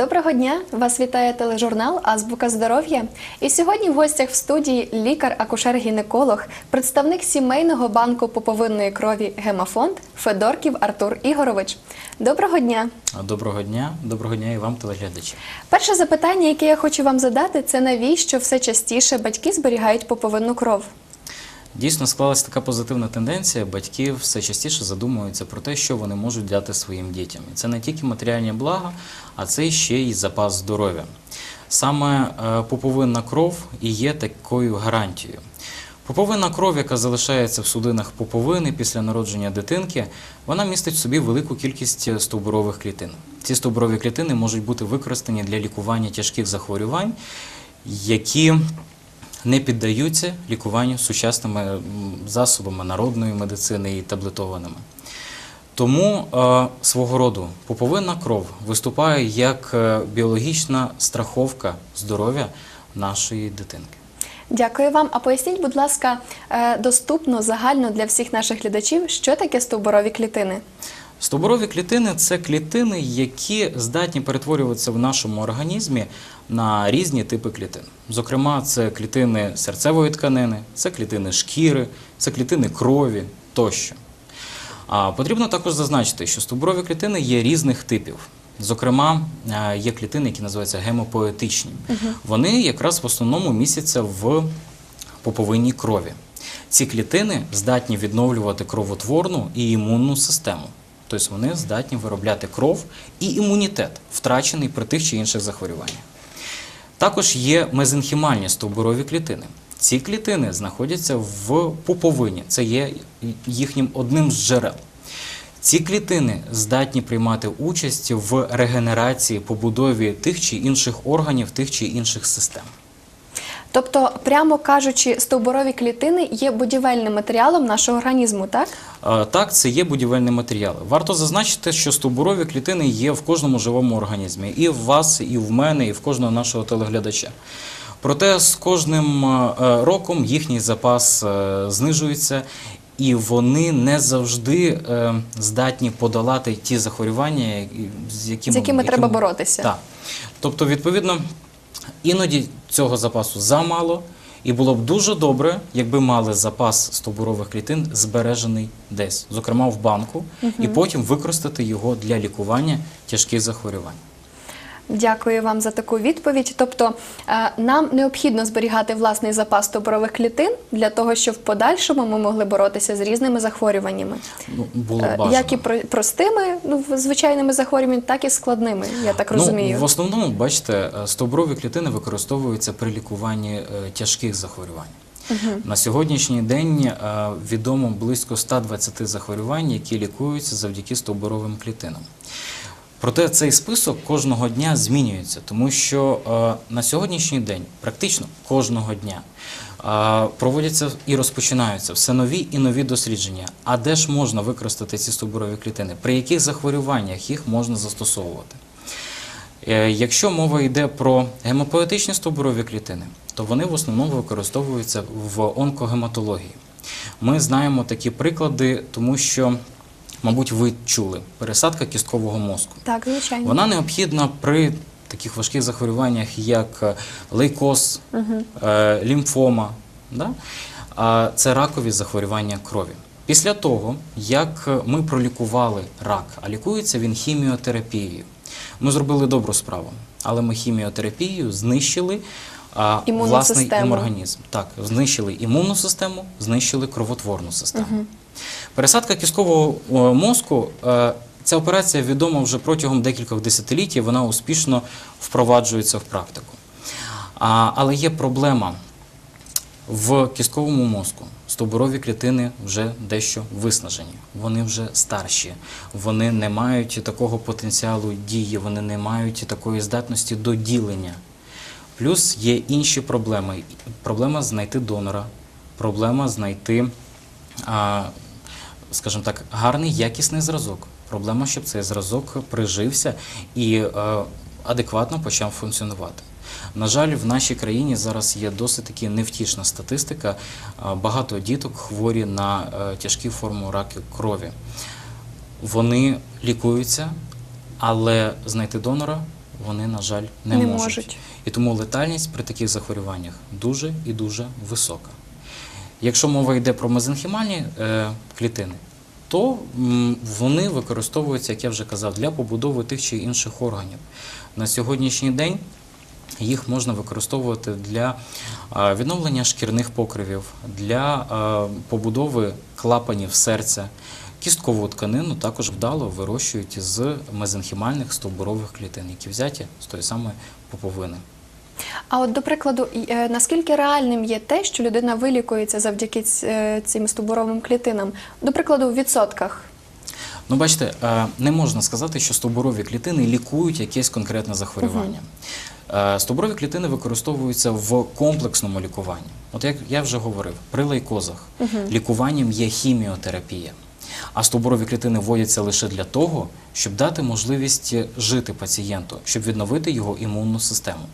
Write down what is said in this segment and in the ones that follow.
Доброго дня! Вас вітає тележурнал Азбука здоров'я. І сьогодні в гостях в студії лікар-акушер-гінеколог, представник сімейного банку поповинної крові Гемофонд Федорків Артур Ігорович. Доброго дня! Доброго дня, доброго дня і вам, телеглядачі. Перше запитання, яке я хочу вам задати, це навіщо все частіше батьки зберігають поповинну кров? Дійсно склалась така позитивна тенденція. Батьки все частіше задумуються про те, що вони можуть дати своїм дітям. І це не тільки матеріальні блага, а це ще й запас здоров'я. Саме е, поповинна кров і є такою гарантією. Поповинна кров, яка залишається в судинах поповини після народження дитинки, вона містить в собі велику кількість стовбурових клітин. Ці стовбурові клітини можуть бути використані для лікування тяжких захворювань, які не піддаються лікуванню сучасними засобами народної медицини і таблетованими. Тому е, свого роду поповинна кров виступає як е, біологічна страховка здоров'я нашої дитинки. Дякую вам. А поясніть, будь ласка, е, доступно загально для всіх наших глядачів, що таке стовбурові клітини? Стовбурові клітини це клітини, які здатні перетворюватися в нашому організмі на різні типи клітин. Зокрема, це клітини серцевої тканини, це клітини шкіри, це клітини крові тощо. А потрібно також зазначити, що стовбурові клітини є різних типів. Зокрема, е, є клітини, які називаються гемопоетичні. Вони якраз в основному містяться в поповинній крові. Ці клітини здатні відновлювати кровотворну і імунну систему. Тобто вони здатні виробляти кров і імунітет, втрачений при тих чи інших захворюваннях. Також є мезенхімальні стовбурові клітини. Ці клітини знаходяться в пуповині, це є їхнім одним з джерел. Ці клітини здатні приймати участь в регенерації, побудові тих чи інших органів, тих чи інших систем. Тобто, прямо кажучи, стовбурові клітини є будівельним матеріалом нашого організму, так? Е, Так, це є будівельні матеріали. Варто зазначити, що стовбурові клітини є в кожному живому організмі, і в вас, і в мене, і в кожного нашого телеглядача. Проте з кожним е, роком їхній запас е, знижується, і вони не завжди е, здатні подолати ті захворювання, з якими, З якими треба боротися. Так. Тобто, відповідно, іноді цього запасу замало, і було б дуже добре, якби мали запас стовбурових клітин збережений десь, зокрема в банку, і потім використати його для лікування тяжких захворювань. Дякую вам за таку відповідь. Тобто е, нам необхідно зберігати власний запас стовбурових клітин для того, щоб в подальшому ми могли боротися з різними захворюваннями. Ну, було Е, бажано. Як і про- простими, ну, звичайними захворюваннями, так і складними, я так розумію. Ну, в основному, бачите, е, стовбурові клітини використовуються при лікуванні тяжких захворювань. На сьогоднішній день відомо близько 120 захворювань, які лікуються завдяки стовбуровим клітинам. Проте цей список кожного дня змінюється, тому що е, на сьогоднішній день практично кожного дня е, проводяться і розпочинаються все нові і нові дослідження. А де ж можна використати ці стовбурові клітини? При яких захворюваннях їх можна застосовувати? Е, Якщо мова йде про гемопоетичні стовбурові клітини, то вони в основному використовуються в онкогематології. Ми знаємо такі приклади, тому що, мабуть, ви чули пересадка кісткового мозку. Так, звичайно. Вона необхідна при таких важких захворюваннях, як е, лейкоз, е, лімфома. Да? А це ракові захворювання крові. Після того, як ми пролікували рак, а лікується він хіміотерапією, ми зробили добру справу, але ми хіміотерапією знищили а, власний систему. організм. Так, знищили імунну систему, знищили кровотворну систему. Пересадка кісткового е, мозку. е, Ця операція відома вже протягом декількох десятиліть, вона успішно впроваджується в практику. Але є проблема в кістковому мозку. Стовбурові клітини вже дещо виснажені, вони вже старші, вони не мають такого потенціалу дії, вони не мають такої здатності до ділення. Плюс є інші проблеми. Проблема знайти донора, проблема знайти, скажімо так, гарний якісний зразок. Проблема, щоб цей зразок прижився і е, адекватно почав функціонувати. На жаль, в нашій країні зараз є досить таки невтішна статистика. Багато діток хворі на е, тяжкі форми раку крові. Вони лікуються, але знайти донора вони, на жаль, не, Не можуть. можуть. І тому летальність при таких захворюваннях дуже і дуже висока. Якщо мова йде про мезенхімальні е, клітини, то вони використовуються, як я вже казав, для побудови тих чи інших органів. На сьогоднішній день їх можна використовувати для відновлення шкірних покривів, для побудови клапанів серця. Кісткову тканину також вдало вирощують з мезенхімальних стовбурових клітин, які взяті з тої самої поповини. А от до прикладу, е, наскільки реальним є те, що людина вилікується завдяки е, цим стовбуровим клітинам? До прикладу, в відсотках. Ну, бачите, е, не можна сказати, що стовбурові клітини лікують якесь конкретне захворювання. Стовбурові клітини використовуються в комплексному лікуванні. От як я вже говорив, при лейкозах лікуванням є хіміотерапія. А стовбурові клітини вводяться лише для того, щоб дати можливість жити пацієнту, щоб відновити його імунну систему.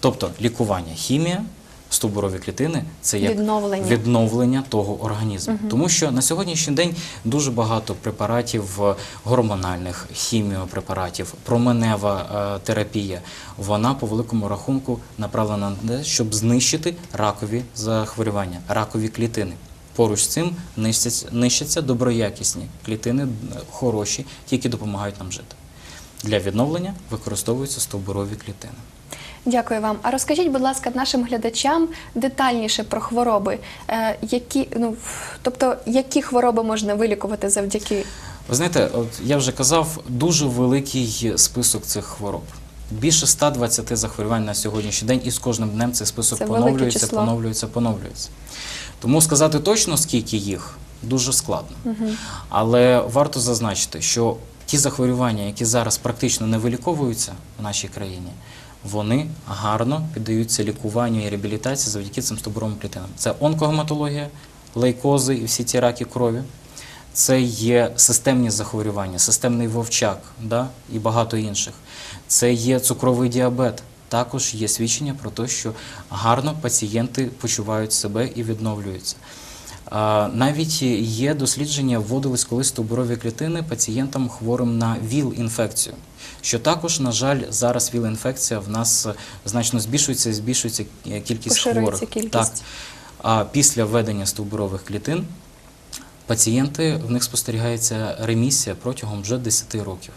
Тобто лікування хімія, стовбурові клітини це як Відновлення. відновлення того організму. Тому що на сьогоднішній день дуже багато препаратів е, гормональних, хіміопрепаратів, променева е, терапія, вона по великому рахунку направлена на те, щоб знищити ракові захворювання, ракові клітини. Поруч з цим нищаться, нищаться доброякісні клітини, е, хороші, які допомагають нам жити. Для відновлення використовуються стовбурові клітини. Дякую вам. А розкажіть, будь ласка, нашим глядачам детальніше про хвороби, е, які ну тобто які хвороби можна вилікувати завдяки Ви знаєте, от я вже казав, дуже великий список цих хвороб. Більше 120 захворювань на сьогоднішній день, і з кожним днем цей список Це поновлюється, число. поновлюється, поновлюється. Тому сказати точно, скільки їх, дуже складно. Але варто зазначити, що ті захворювання, які зараз практично не виліковуються в нашій країні, вони гарно піддаються лікуванню і реабілітації завдяки цим стовбуровим клітинам. Це онкогематологія, лейкози і всі ці раки крові. Це є системні захворювання, системний вовчак да, і багато інших. Це є цукровий діабет. Також є свідчення про те, що гарно пацієнти почувають себе і відновлюються. Навіть є дослідження, вводились колись стовбурові клітини пацієнтам хворим на ВІЛ-інфекцію. Що також, на жаль, зараз ВІЛ-інфекція в нас значно збільшується і збільшується кількість хворих. кількість. Так. А після введення стовбурових клітин пацієнти, в них спостерігається ремісія протягом вже 10 років.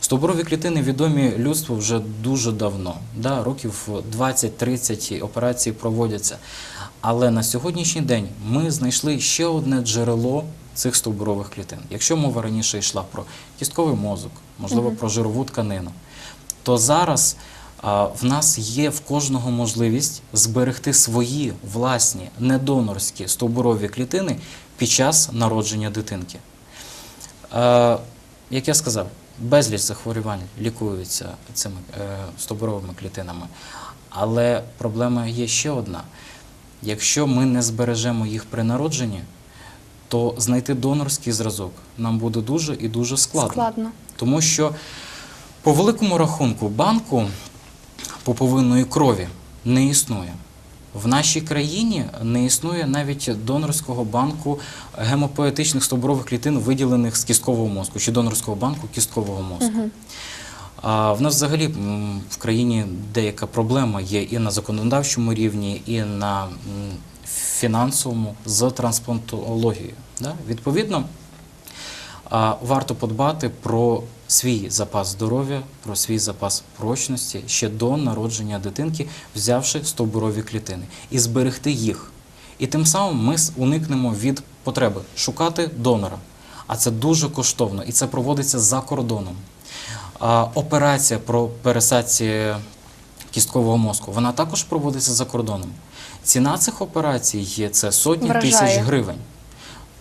Стовбурові клітини відомі людству вже дуже давно. Да, років 20-30 операції проводяться. Але на сьогоднішній день ми знайшли ще одне джерело цих стовбурових клітин. Якщо мова раніше йшла про кістковий мозок, можливо, про жирову тканину, то зараз а, в нас є в кожного можливість зберегти свої власні недонорські стовбурові клітини під час народження дитинки. Е, як я сказав, безліч захворювань лікуються цими е, стовбуровими клітинами. Але проблема є ще одна. Якщо ми не збережемо їх при народженні, то знайти донорський зразок нам буде дуже і дуже складно. складно? Тому що по великому рахунку банку поповинної крові не існує. В нашій країні не існує навіть донорського банку гемопоетичних стовбурових клітин, виділених з кісткового мозку, чи донорського банку кісткового мозку. А в нас взагалі в країні деяка проблема є і на законодавчому рівні, і на фінансовому з трансплантологією. Да? Відповідно, варто подбати про свій запас здоров'я, про свій запас прочності ще до народження дитинки, взявши стовбурові клітини, і зберегти їх. І тим самим ми уникнемо від потреби шукати донора. А це дуже коштовно, і це проводиться за кордоном. А, операція про пересадці кісткового мозку, вона також проводиться за кордоном. Ціна цих операцій є це сотні Вражає. тисяч гривень.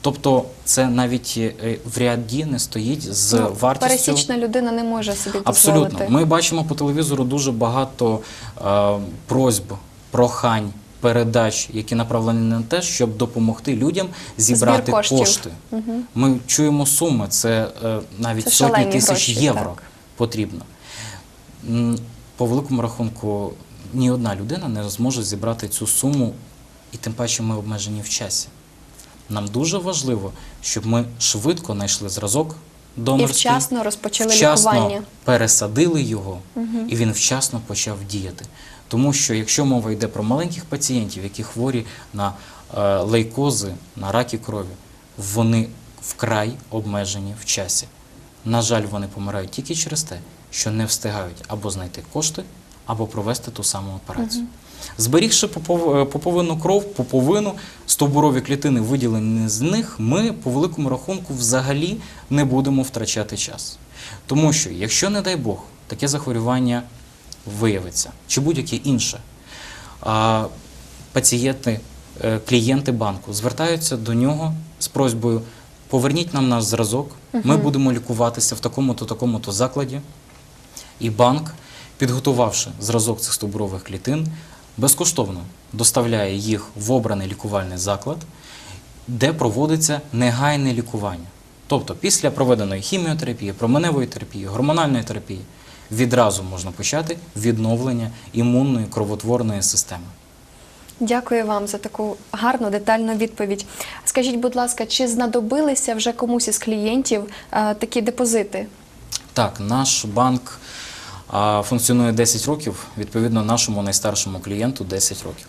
Тобто це навіть е, в ряді не стоїть з Ну, вартістю. пересічна людина не може собі Абсолютно. Ми бачимо по телевізору дуже багато е, просьб, прохань, передач, які направлені на те, щоб допомогти людям зібрати кошти. Ми чуємо суми, це е, навіть Це сотні тисяч гроші, євро так. Потрібно. По великому рахунку, ні одна людина не зможе зібрати цю суму, і тим паче ми обмежені в часі. Нам дуже важливо, щоб ми швидко знайшли зразок донорський. І вчасно розпочали вчасно лікування. пересадили його, і він вчасно почав діяти. Тому що якщо мова йде про маленьких пацієнтів, які хворі на е, лейкози, на раки крові, вони вкрай обмежені в часі. На жаль, вони помирають тільки через те, що не встигають або знайти кошти, або провести ту саму операцію. Зберігши попов- е, кров, поповину, стовбурові клітини, виділені з них, ми по великому рахунку взагалі не будемо втрачати час. Тому що, якщо, не дай Бог, таке захворювання виявиться, чи будь-яке інше, пацієнти, е, клієнти банку звертаються до нього з просьбою поверніть нам наш зразок, ми будемо лікуватися в такому-то, такому-то закладі. І банк, підготувавши зразок цих стовбурових клітин, безкоштовно доставляє їх в обраний лікувальний заклад, де проводиться негайне лікування. Тобто після проведеної хіміотерапії, променевої терапії, гормональної терапії відразу можна почати відновлення імунної кровотворної системи. Дякую вам за таку гарну детальну відповідь. Скажіть, будь ласка, чи знадобилися вже комусь із клієнтів е, такі депозити? Так, наш банк а, функціонує 10 років, відповідно, нашому найстаршому клієнту 10 років.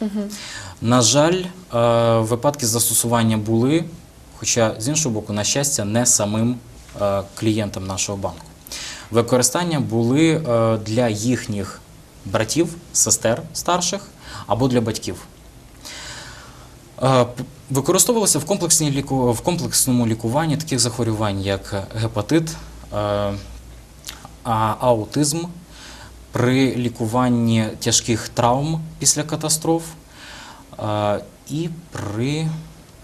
На жаль, е, випадки застосування були, хоча з іншого боку, на щастя, не самим е, клієнтам нашого банку. Використання були для їхніх братів, сестер старших або для батьків. Використовувалося в, комплексній ліку... в комплексному лікуванні таких захворювань, як гепатит, аутизм, при лікуванні тяжких травм після катастроф і при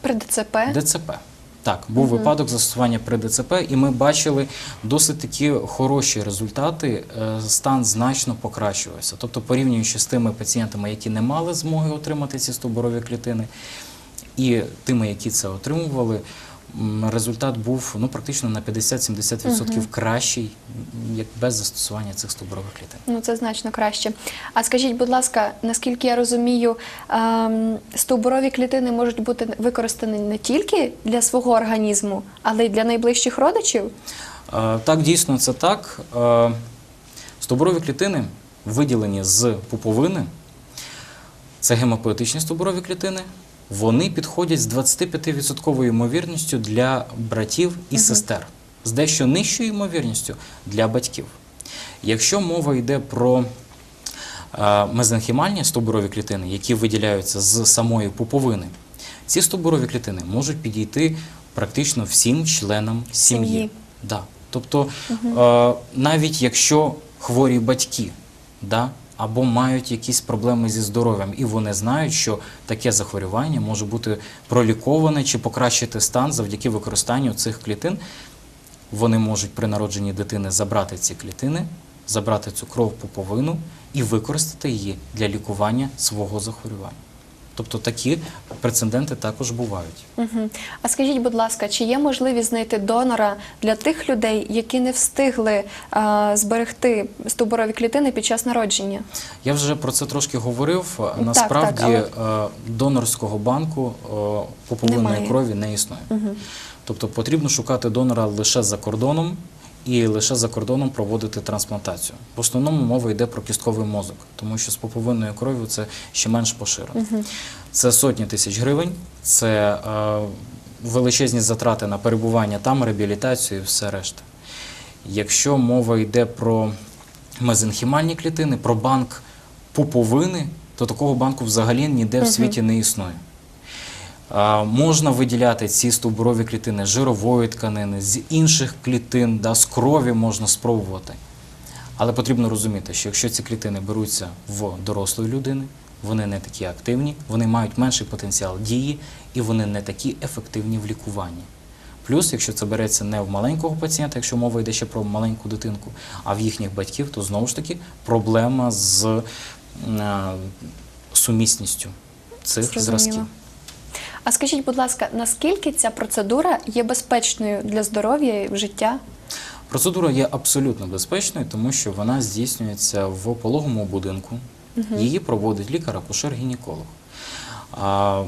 При ДЦП? ДЦП. Так, був випадок застосування при ДЦП, і ми бачили досить такі хороші результати. е, Стан значно покращувався. Тобто, порівнюючи з тими пацієнтами, які не мали змоги отримати ці стовбурові клітини, і тими, які це отримували, результат був ну, практично на 50-70% кращий, як без застосування цих стовбурових клітин. Ну, це значно краще. А скажіть, будь ласка, наскільки я розумію, ем, стовбурові клітини можуть бути використані не тільки для свого організму, але й для найближчих родичів? Е, Так, дійсно, це так. Е, Стовбурові клітини виділені з пуповини. Це гемопоетичні стовбурові клітини. Вони підходять з 25% ймовірністю для братів і сестер, з дещо нижчою ймовірністю для батьків. Якщо мова йде про е, мезенхімальні стовбурові клітини, які виділяються з самої пуповини, ці стовбурові клітини можуть підійти практично всім членам сім'ї. Сім'ї. Да. Тобто, е, навіть якщо хворі батьки, да, або мають якісь проблеми зі здоров'ям, і вони знають, що таке захворювання може бути проліковане чи покращити стан завдяки використанню цих клітин, вони можуть при народженні дитини забрати ці клітини, забрати цю кров пуповину і використати її для лікування свого захворювання. Тобто такі прецеденти також бувають. Угу. А скажіть, будь ласка, чи є можливість знайти донора для тих людей, які не встигли е, зберегти стовбурові клітини під час народження? Я вже про це трошки говорив. Насправді так, е, донорського банку е, пуповинної крові не існує. Угу. Тобто потрібно шукати донора лише за кордоном і лише за кордоном проводити трансплантацію. В основному мова йде про кістковий мозок, тому що з пуповинною кров'ю це ще менш поширено. Це сотні тисяч гривень, це е, величезні затрати на перебування там, реабілітацію і все решта. Якщо мова йде про мезенхімальні клітини, про банк пуповини, то такого банку взагалі ніде в світі не існує. Можна виділяти ці стовбурові клітини з жирової тканини, з інших клітин, да, з крові можна спробувати. Але потрібно розуміти, що якщо ці клітини беруться в дорослої людини, вони не такі активні, вони мають менший потенціал дії і вони не такі ефективні в лікуванні. Плюс, якщо це береться не в маленького пацієнта, якщо мова йде ще про маленьку дитинку, а в їхніх батьків, то знову ж таки проблема з е, сумісністю цих Зрозуміло. зразків. А скажіть, будь ласка, наскільки ця процедура є безпечною для здоров'я і життя? Процедура є абсолютно безпечною, тому що вона здійснюється в пологому будинку. Її проводить лікар-акушер-гінеколог. А,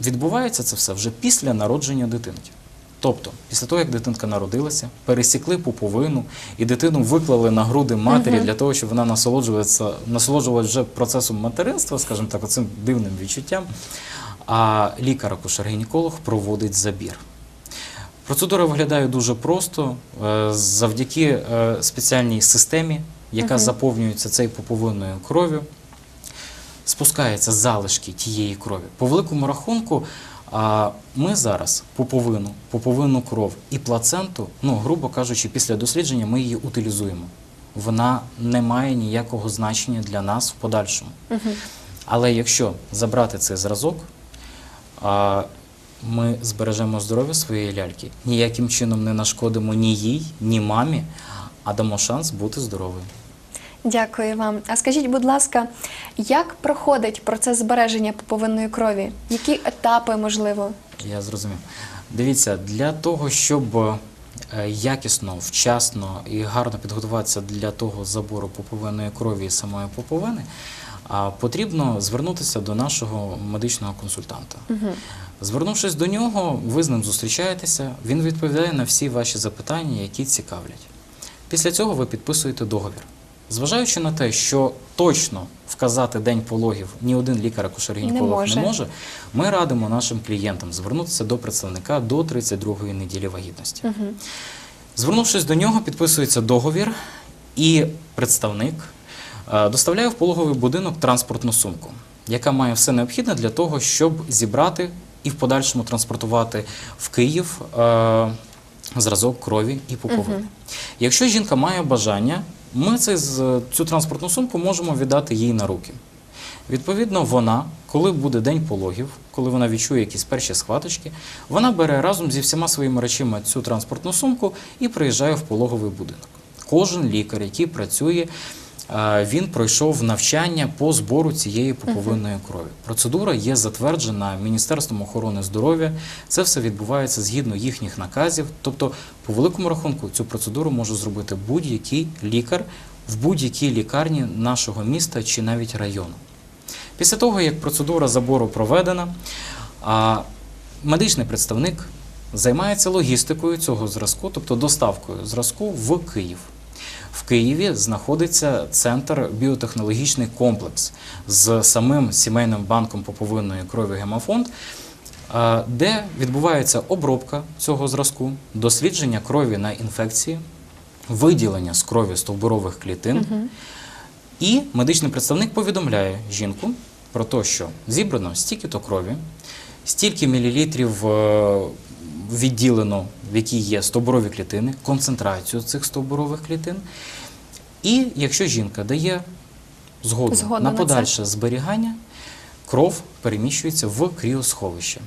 відбувається це все вже після народження дитинки. Тобто, після того, як дитинка народилася, пересікли пуповину і дитину виклали на груди матері для того, щоб вона насолоджувалася, насолоджувалася вже процесом материнства, скажімо так, оцим дивним відчуттям. А лікар-акушер-гінеколог проводить забір. Процедура виглядає дуже просто е, завдяки е, спеціальній системі, яка заповнюється цією пуповинною кров'ю спускаються залишки тієї крові. По великому рахунку, а, ми зараз пуповину, пуповинну кров і плаценту, ну, грубо кажучи, після дослідження ми її утилізуємо. Вона не має ніякого значення для нас в подальшому. Але якщо забрати цей зразок, а, ми збережемо здоров'я своєї ляльки, ніяким чином не нашкодимо ні їй, ні мамі, а дамо шанс бути здоровою. Дякую вам. А скажіть, будь ласка, як проходить процес збереження пуповинної крові? Які етапи можливо? Я зрозумів. Дивіться, для того, щоб е, якісно, вчасно і гарно підготуватися для того забору пуповинної крові і самої пуповини, а, потрібно звернутися до нашого медичного консультанта. Звернувшись до нього, ви з ним зустрічаєтеся, він відповідає на всі ваші запитання, які цікавлять. Після цього ви підписуєте договір. Зважаючи на те, що точно вказати день пологів ні один лікар-акушер-гінеколог може. не може, ми радимо нашим клієнтам звернутися до представника до 32-ї неділі вагітності. Звернувшись до нього, підписується договір, і представник е, доставляє в пологовий будинок транспортну сумку, яка має все необхідне для того, щоб зібрати і в подальшому транспортувати в Київ е, зразок крові і пуповини. Якщо жінка має бажання, ми цей, цю транспортну сумку можемо віддати їй на руки. Відповідно, вона, коли буде день пологів, коли вона відчує якісь перші схваточки, вона бере разом зі всіма своїми речима цю транспортну сумку і приїжджає в пологовий будинок. Кожен лікар, який працює, він пройшов навчання по збору цієї пуповинної крові. Процедура є затверджена Міністерством охорони здоров'я. Це все відбувається згідно їхніх наказів. Тобто, по великому рахунку, цю процедуру може зробити будь-який лікар в будь-якій лікарні нашого міста чи навіть району. Після того, як процедура забору проведена, медичний представник займається логістикою цього зразку, тобто доставкою зразку в Київ. В Києві знаходиться центр біотехнологічний комплекс з самим сімейним банком поповинної крові Гемофонд, де відбувається обробка цього зразку, дослідження крові на інфекції, виділення з крові стовбурових клітин. І медичний представник повідомляє жінку про те, що зібрано стільки-то крові, стільки мілілітрів е, відділено, в якій є стовбурові клітини, концентрацію цих стовбурових клітин. І якщо жінка дає згоду, Згоду на на це. подальше зберігання, кров переміщується в кріосховище.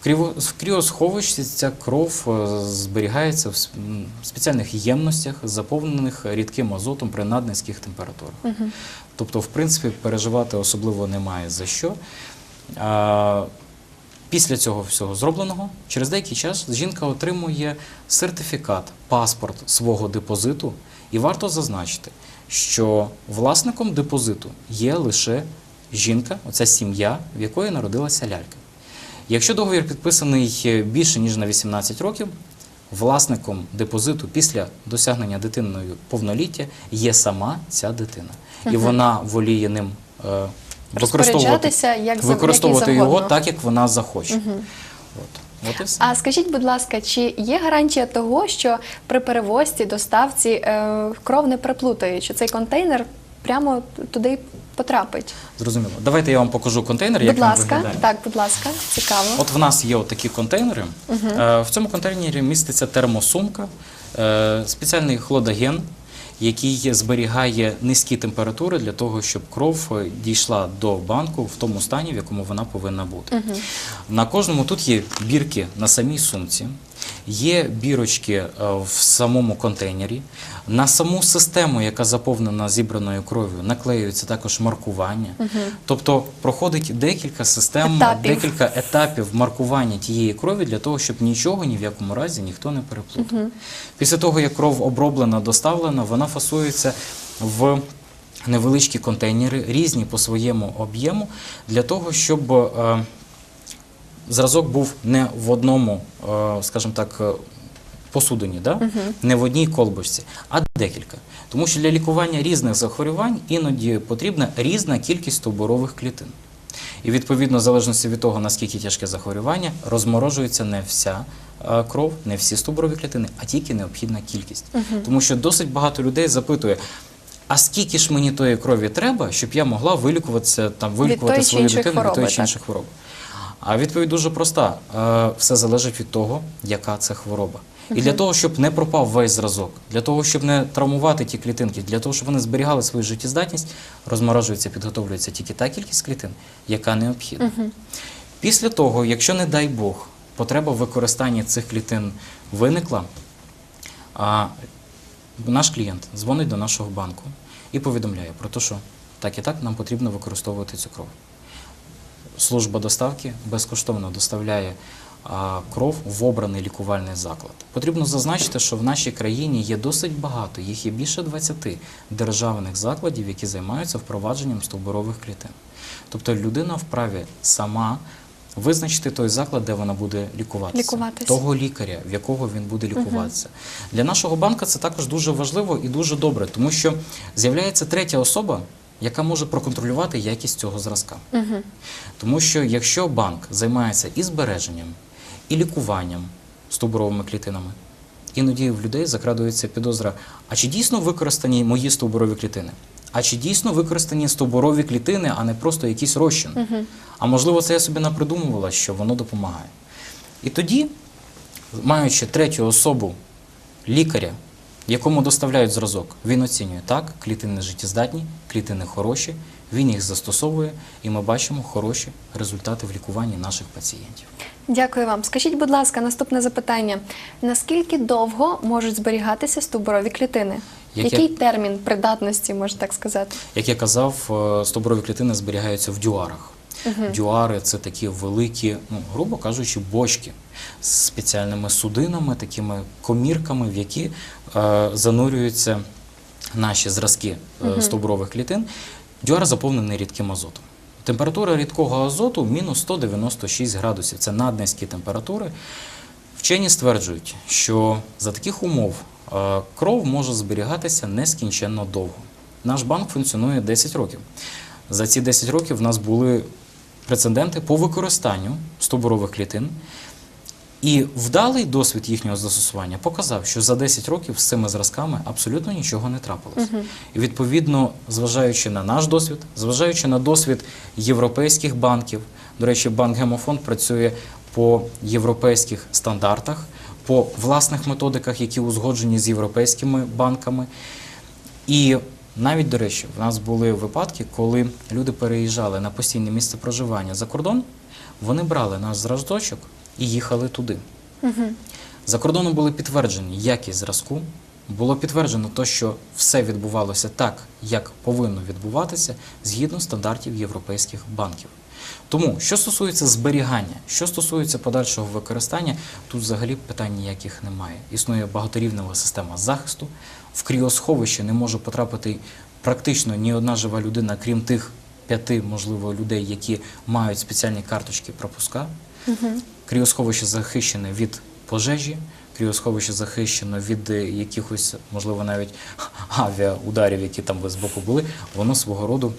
В, кріосховищі ця кров е, зберігається в спеціальних ємностях, заповнених рідким азотом при наднизьких температурах. Тобто, в принципі, переживати особливо немає за що. Після цього всього зробленого, через деякий час жінка отримує сертифікат, паспорт свого депозиту, і варто зазначити, що власником депозиту є лише жінка, оця сім'я, в якої народилася лялька. Якщо договір підписаний е, більше ніж на 18 років, власником депозиту після досягнення дитиною повноліття є сама ця дитина. І вона воліє ним використовувати, Розпоряджатися, як використовувати як його так, як вона захоче. От. От і все. А скажіть, будь ласка, чи є гарантія того, що при перевозці, доставці е, кров не приплутають, що цей контейнер прямо туди потрапить? Зрозуміло. Давайте я вам покажу контейнер, як будь він ласка, виглядає. так, будь ласка, цікаво. От в нас є такі контейнери. Е, В цьому контейнері міститься термосумка, е, спеціальний хлодоген, який зберігає низькі температури для того, щоб кров е, дійшла до банку в тому стані, в якому вона повинна бути. На кожному тут є бірки на самій сумці. Є бірочки е, в самому контейнері. На саму систему, яка заповнена зібраною кров'ю, наклеюється також маркування. Тобто проходить декілька систем, Етапів. декілька етапів маркування тієї крові для того, щоб нічого ні в якому разі ніхто не переплутав. Після того, як кров оброблена, доставлена, вона фасується в невеличкі контейнери, різні по своєму об'єму, для того, щоб е, зразок був не в одному, е, скажімо так, е, посудині, да? не в одній колбочці, а декілька. Тому що для лікування різних захворювань іноді потрібна різна кількість стовбурових клітин. І відповідно, в залежності від того, наскільки тяжке захворювання, розморожується не вся е, кров, не всі стовбурові клітини, а тільки необхідна кількість. Тому що досить багато людей запитує. А скільки ж мені тої крові треба, щоб я могла вилікуватися там вилікувати свою дитину від тої чи так. іншої хвороби? А відповідь дуже проста: Е, все залежить від того, яка це хвороба. І для того, щоб не пропав весь зразок, для того, щоб не травмувати ті клітинки, для того, щоб вони зберігали свою життєздатність, розморожується, підготовлюється тільки та кількість клітин, яка необхідна. Після того, якщо, не дай Бог, потреба в використанні цих клітин виникла, а наш клієнт дзвонить до нашого банку і повідомляє про те, що так і так нам потрібно використовувати цю кров. Служба доставки безкоштовно доставляє кров в обраний лікувальний заклад. Потрібно зазначити, що в нашій країні є досить багато, їх є більше 20 державних закладів, які займаються впровадженням стовбурових клітин. Тобто людина вправі сама визначити той заклад, де вона буде лікуватися, Лікуватися. того лікаря, в якого він буде лікуватися. Для нашого банка це також дуже важливо і дуже добре, тому що з'являється третя особа, яка може проконтролювати якість цього зразка. Тому що якщо банк займається і збереженням, і лікуванням стовбуровими клітинами, іноді в людей закрадується підозра, а чи дійсно використані мої стовбурові клітини? А чи дійсно використані стовбурові клітини, а не просто якийсь розчин? А можливо, це я собі напридумувала, що воно допомагає. І тоді, маючи третю особу лікаря, якому доставляють зразок, він оцінює так, клітини життєздатні, клітини хороші, він їх застосовує, і ми бачимо хороші результати в лікуванні наших пацієнтів. Дякую вам. Скажіть, будь ласка, наступне запитання: наскільки довго можуть зберігатися стовбурові клітини? Яке- Який термін придатності, можна так сказати? Як я казав, е, стовбурові клітини зберігаються в дюарах. Дюари це такі великі, ну, грубо кажучи, бочки з спеціальними судинами, такими комірками, в які е, занурюються наші зразки е, стовбурових клітин. Дюар заповнений рідким азотом. Температура рідкого азоту мінус 196 градусів. Це наднизькі температури. Вчені стверджують, що за таких умов е, кров може зберігатися нескінченно довго. Наш банк функціонує 10 років. За ці 10 років в нас були прецеденти по використанню стовбурових клітин. І вдалий досвід їхнього застосування показав, що за 10 років з цими зразками абсолютно нічого не трапилось. І відповідно, зважаючи на наш досвід, зважаючи на досвід європейських банків, до речі, банк Гемофонд працює по європейських стандартах, по власних методиках, які узгоджені з європейськими банками. І навіть, до речі, в нас були випадки, коли люди переїжджали на постійне місце проживання за кордон, вони брали наш зразочок і їхали туди. За кордоном були підтверджені якість зразку, було підтверджено те, що все відбувалося так, як повинно відбуватися, згідно стандартів європейських банків. Тому, що стосується зберігання, що стосується подальшого використання, тут взагалі питань ніяких немає. Існує багаторівнева система захисту. В кріосховище не може потрапити практично ні одна жива людина, крім тих п'яти, можливо, людей, які мають спеціальні карточки пропуска. Кріосховище захищене від пожежі, кріосховище захищено від е, якихось, можливо, навіть авіаударів, які там з боку були. Воно свого роду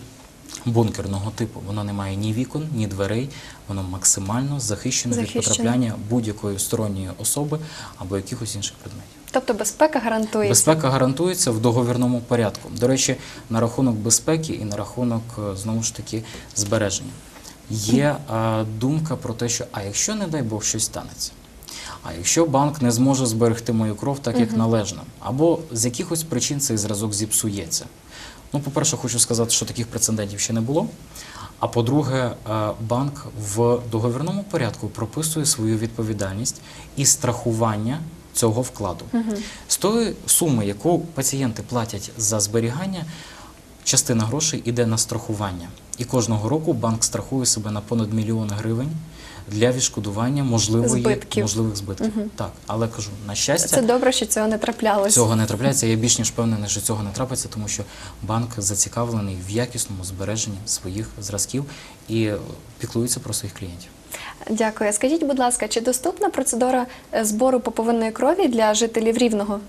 бункерного типу. Воно не має ні вікон, ні дверей. Воно максимально захищене від потрапляння будь-якої сторонньої особи або якихось інших предметів. Тобто безпека гарантується. Безпека гарантується в договірному порядку. До речі, на рахунок безпеки і на рахунок е, знову ж таки збереження. Є е, думка про те, що а якщо, не дай Бог, щось станеться, а якщо банк не зможе зберегти мою кров так, як належно, або з якихось причин цей зразок зіпсується. Ну, по-перше, хочу сказати, що таких прецедентів ще не було. А по-друге, е, банк в договірному порядку прописує свою відповідальність і страхування цього вкладу. З тої суми, яку пацієнти платять за зберігання, частина грошей йде на страхування. І кожного року банк страхує себе на понад мільйон гривень для відшкодування можливої, Збитків. можливих збитків. Так, але кажу, на щастя, Це добре, що цього не траплялося. Цього не трапляється. Я більш ніж впевнений, що цього не трапиться, тому що банк зацікавлений в якісному збереженні своїх зразків і піклується про своїх клієнтів. Дякую. Скажіть, будь ласка, чи доступна процедура е, збору поповинної крові для жителів Рівного?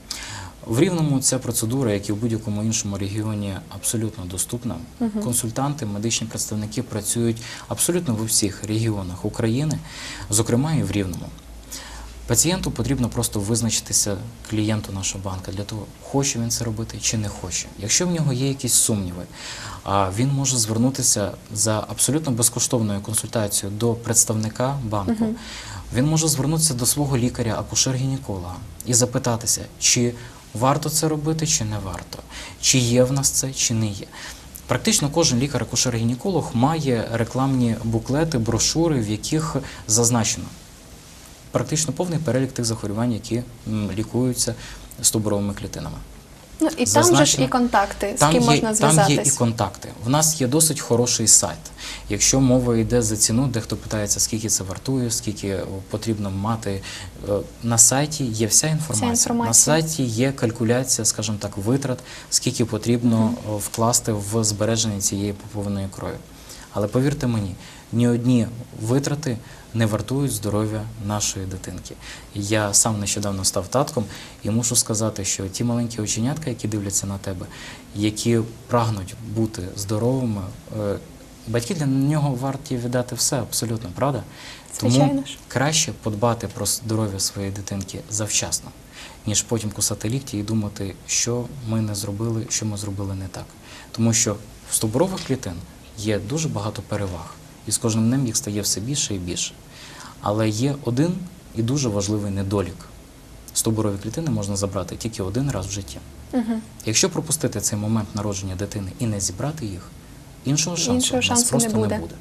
В Рівному ця процедура, як і в будь-якому іншому регіоні, абсолютно доступна. Консультанти, медичні представники працюють абсолютно в усіх регіонах України, зокрема і в Рівному. Пацієнту потрібно просто визначитися клієнту нашого банка для того, хоче він це робити чи не хоче. Якщо в нього є якісь сумніви, а він може звернутися за абсолютно безкоштовною консультацією до представника банку. Він може звернутися до свого лікаря, акушер-гінеколога і запитатися, чи варто це робити, чи не варто, чи є в нас це, чи не є. Практично кожен лікар акушер-гінеколог має рекламні буклети, брошури, в яких зазначено практично повний перелік тих захворювань, які лікуються стовбуровими клітинами. Ну і там же ж і контакти, з Там ким є, можна там є і контакти. В нас є досить хороший сайт. Якщо мова йде за ціну, дехто питається, скільки це вартує, скільки потрібно мати. е, На сайті є вся інформація. інформація. На сайті є калькуляція, скажімо так, витрат, скільки потрібно угу. вкласти в збереження цієї поповної крові. Але повірте мені, ні одні витрати не вартують здоров'я нашої дитинки. Я сам нещодавно став татком і мушу сказати, що ті маленькі оченятка, які дивляться на тебе, які прагнуть бути здоровими, е, батьки для нього варті віддати все абсолютно, правда? Звичайно Тому краще подбати про здоров'я своєї дитинки завчасно, ніж потім кусати лікті і думати, що ми не зробили, що ми зробили не так. Тому що в стовбурових клітин є дуже багато переваг, і з кожним днем їх стає все більше і більше. Але є один і дуже важливий недолік. Стовбурові клітини можна забрати тільки один раз в житті. Угу. Якщо пропустити цей момент народження дитини і не зібрати їх, іншого шансу Іншого у нас шансу не просто буде. не буде.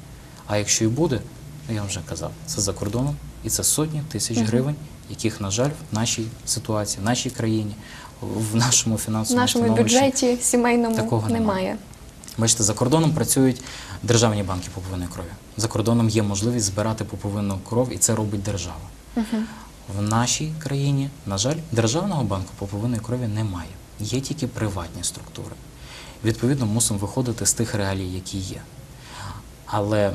А якщо і буде, ну, я вам вже казав, це за кордоном, і це сотні тисяч Мгм. гривень, яких, на жаль, в нашій ситуації, в нашій країні, в нашому В фінансовому нашому бюджеті сімейному такого немає. немає. Бачите, за кордоном працюють державні банки поповинної крові. За кордоном є можливість збирати поповинну кров, і це робить держава. Угу. В нашій країні, на жаль, державного банку поповинної крові немає. Є тільки приватні структури. Відповідно, мусимо виходити з тих реалій, які є. Але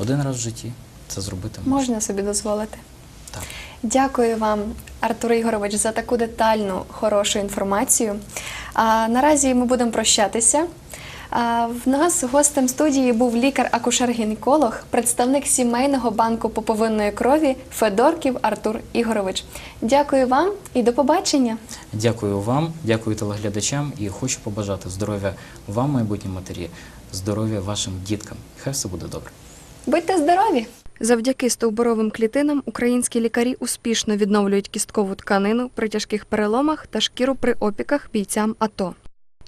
один раз в житті це зробити можна. Можна собі дозволити. Так. Дякую вам, Артур Ігорович, за таку детальну, хорошу інформацію. А, наразі ми будемо прощатися. В нас гостем студії був лікар-акушер-гінеколог, представник сімейного банку поповинної крові Федорків Артур Ігорович. Дякую вам і до побачення. Дякую вам, дякую телеглядачам і хочу побажати здоров'я вам, майбутні матері, здоров'я вашим діткам. Хай все буде добре. Будьте здорові! Завдяки стовбуровим клітинам українські лікарі успішно відновлюють кісткову тканину при тяжких переломах та шкіру при опіках бійцям АТО.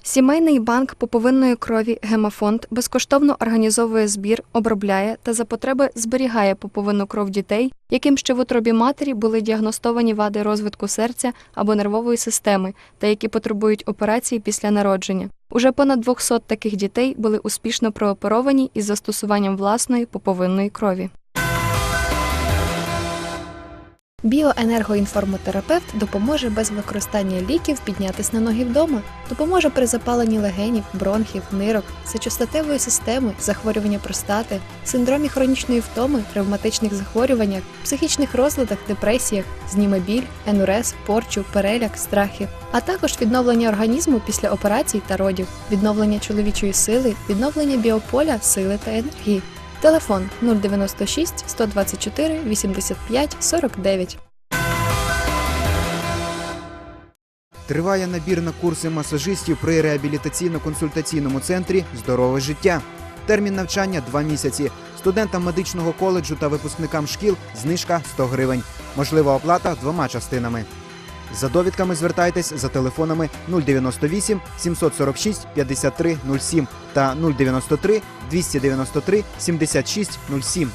Сімейний банк поповинної крові Гемафонд безкоштовно організовує збір, обробляє та за потреби зберігає поповинну кров дітей, яким ще в утробі матері були діагностовані вади розвитку серця або нервової системи та які потребують операції після народження. Уже понад 200 таких дітей були успішно прооперовані із застосуванням власної поповинної крові. Біоенергоінформотерапевт допоможе без використання ліків піднятись на ноги вдома, допоможе при запаленні легенів, бронхів, нирок, сечостатевої системи, захворювання простати, синдромі хронічної втоми, ревматичних захворюваннях, психічних розладах, депресіях, зніме біль, енурез, порчу, переляк, страхи, а також відновлення організму після операцій та родів, відновлення чоловічої сили, відновлення біополя, сили та енергії. Телефон 096 124 85 49. Триває набір на курси масажистів при реабілітаційно-консультаційному центрі Здорове життя. Термін навчання 2 місяці. Студентам медичного коледжу та випускникам шкіл знижка 100 гривень. Можлива оплата двома частинами. За довідками звертайтесь за телефонами 098 746 53 07 та 093 293 76 07.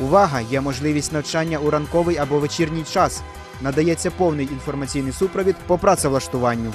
Увага! Є можливість навчання у ранковий або вечірній час. Надається повний інформаційний супровід по працевлаштуванню.